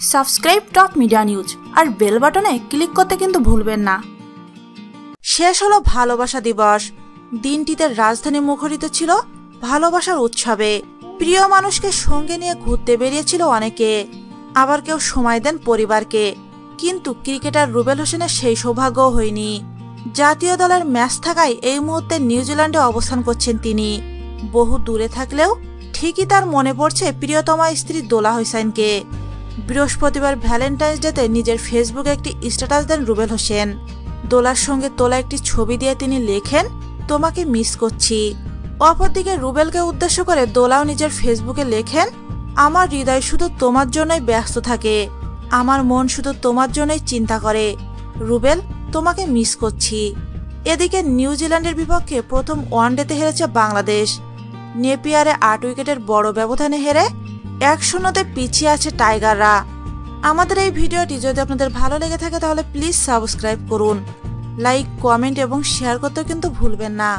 Subscribe top media news আর bell বাটনে click করতে কিন্তু ভুলবেন না। শেষ হলো ভালোবাসা দিবস। দিনটিতে রাজধানী মুখরিত ছিল ভালোবাসার উৎসবে। প্রিয় মানুষকে সঙ্গে নিয়ে ঘুরতে বেরিয়েছিল অনেকে। আবার কেউ সময় দেন পরিবারকে। কিন্তু ক্রিকেটার রুবেল হোসেনের সেই সৌভাগ্য হয়নি। জাতীয় দলের ম্যাচ থাকায় এই মুহূর্তে নিউজিল্যান্ডে অবস্থান করছেন তিনি। বহু দূরে থাকলেও ঠিকই তার মনে পড়ছে প্রিয়তমা স্ত্রী দোলা হোসেনকে। বৃহস্পতিবার ভ্যালেন্টাইন্স ডেতে নিজের ফেসবুকে একটি স্ট্যাটাস দেন রুবেল হোসেন। দোলার সঙ্গে তোলা একটি ছবি দিয়ে তিনি লেখেন, তোমাকে মিস করছি। অপরদিকে রুবেলকে উদ্দেশ্য করে দোলাও নিজের ফেসবুকে লেখেন, আমার হৃদয় শুধু তোমার জন্যই ব্যস্ত থাকে। আমার মন শুধু তোমার জন্যই চিন্তা করে। রুবেল, তোমাকে মিস করছি। এদিকে নিউজিল্যান্ডের বিপক্ষে প্রথম ওয়ানডেতে হেরেছে বাংলাদেশ। নেপিয়ারে আট উইকেটের বড় ব্যবধানে হেরে এক শূন্যতে পিছিয়ে আছে টাইগাররা। আমাদের এই ভিডিওটি যদি আপনাদের ভালো লেগে থাকে তাহলে প্লিজ সাবস্ক্রাইব করুন। লাইক, কমেন্ট এবং শেয়ার করতেও কিন্তু ভুলবেন না।